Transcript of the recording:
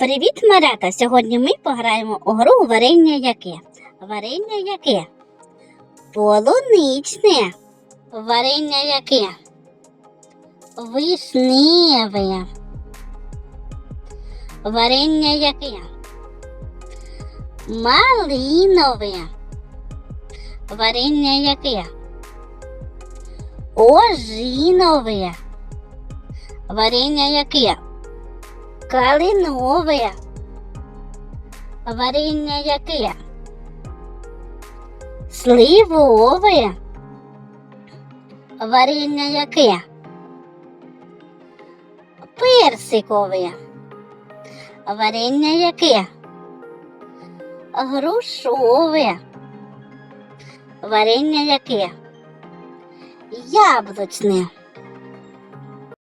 Привіт, малята! Сьогодні ми пограємо у гру варення яке. Варення яке? Полуничне. Варення яке? Вишневе. Варення яке? Малинове. Варення яке? Ожинове. Варення яке? Калинове. Варення яке? Сливове. Варення яке? Персикове. Варення яке? Грушове. Варення яке? Яблучне.